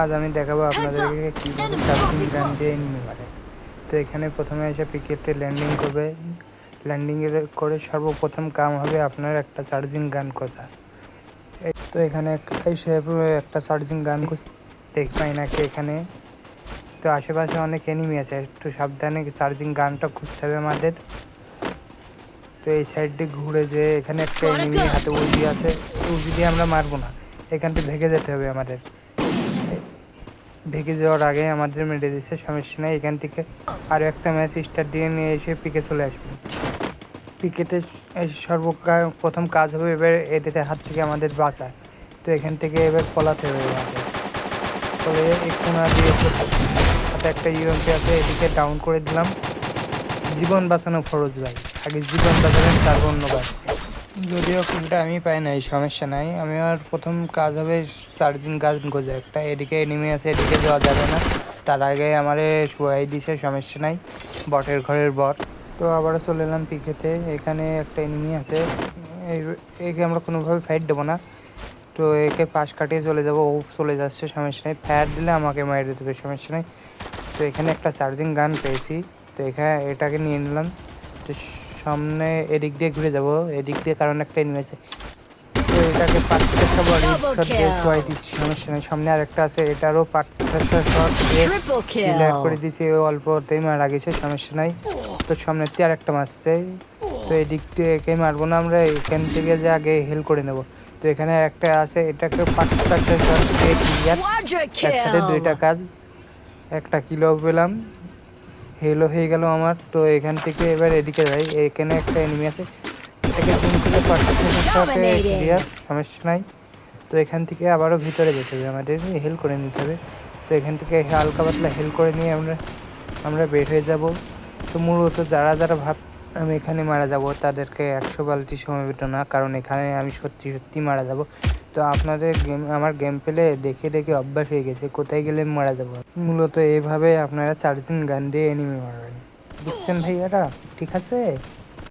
আজ আমি দেখাবো আপনাদেরকে কীভাবে চার্জিং গান দিয়ে এনিমি মারে। তো এখানে প্রথমে এসে পিকেটে ল্যান্ডিং করবে। ল্যান্ডিং করে সর্বপ্রথম কাম হবে আপনার একটা চার্জিং গান কথা তো এখানে এসে একটা চার্জিং গান দেখ পাই নাকি এখানে। তো আশেপাশে অনেক এনিমি আছে একটু সাবধানে চার্জিং গানটা খুঁজতে হবে আমাদের। তো এই সাইড দিয়ে ঘুরে যে এখানে একটা এনিমি হাতে উজি আছে উজি দিয়ে আমরা মারবো না। এখান থেকে ভেগে যেতে হবে আমাদের। ভেগে যাওয়ার আগে আমাদের মেরে দিচ্ছে সমস্যা নেই। এখান থেকে আরও একটা ম্যাচ স্টার দিয়ে নিয়ে এসে পিকে চলে আসবে। পিকেটে সর্ব প্রথম কাজ হবে এবার এদের হাত থেকে আমাদের বাঁচা। তো এখান থেকে এবার পলাতে হবে আমাদের। এই কোনা দিয়ে হাতে একটা ইউএমপি আছে, এদিকে ডাউন করে দিলাম। জীবন বাঁচানো ফরজ ভাই। আগে জীবন বাঁচাবেন তারপর অন্য যদিও কোনটা আমি পাই নাই, সমস্যা নাই। আমি আমার প্রথম কাজ হবে চার্জিং গাছ গোজা একটা এদিকে নেমে আছে, এদিকে যাওয়া যাবে না। তার আগে আমার শোয়াই দিছে, সমস্যা নাই। বটের ঘরের বট। তো আবারও চলে এলাম পিকেতে। এখানে একটা এনিমি আছে। একে আমরা কোনোভাবে ফাইট দেবো না। তো একে পাশ কাটিয়ে চলে যাব। ও চলে যাচ্ছে, সমস্যা নেই। ফায়ার দিলে আমাকে মেরে দেবে, সমস্যা নেই। তো এখানে একটা চার্জিং গান পেয়েছি। তো এখানে এটাকে নিয়ে নিলাম। তো সামনে এদিক দিয়ে ঘুরে যাব। এদিক দিয়ে কারণ একটা এনিমি আছে। তো এটাকে শট দিয়ে kill. দিচ্ছি সমস্যা নেই। সামনে আরেকটা আছে এটারও পাঁচটা শট দিয়ে ক্লিয়ার করে. দিয়েছি। অল্পতেই মারা গেছে সমস্যা নাই। তো সামনে দিয়ে আরেকটা মারছে। তো এদিক দিয়ে একে মারবো না আমরা এখান থেকে যে আগে হেল করে নেব। তো এখানে একটা আছে এটাকে পাঁচটা শট দিয়ে ক্লিয়ার একসাথে দুইটা কাজ। একটা কিলো পেলাম। হেলো হয়ে গেল আমার। তো এখান থেকে এবার এদিকে যাই। এখানে একটা এনিমি আছে। এটাকে জুম করে ক্লিয়ার সমস্যা নাই। তো এখান থেকে আবারও ভিতরে যেতে হবে। আমাদের হেল করে নিতে হবে। তো এখান থেকে হালকা পাতলা হেল করে নিয়ে আমরা আমরা বের হয়ে যাব। তো মূলত যারা যারা ভাব আমি এখানে মারা যাব তাদেরকে একশো বালতি সমাবেত না কারণ এখানে আমি সত্যি সত্যি মারা যাব। তো আপনাদের গেম আমার গেম প্লে দেখে দেখে অভ্যাস হয়ে গেছে, কোথায় গেলে মারা যাব? মূলত এভাবে আপনারা চার্জিং গান দিয়ে এনিমি মারবেন বুঝছেন ভাইয়ারা? ঠিক আছে?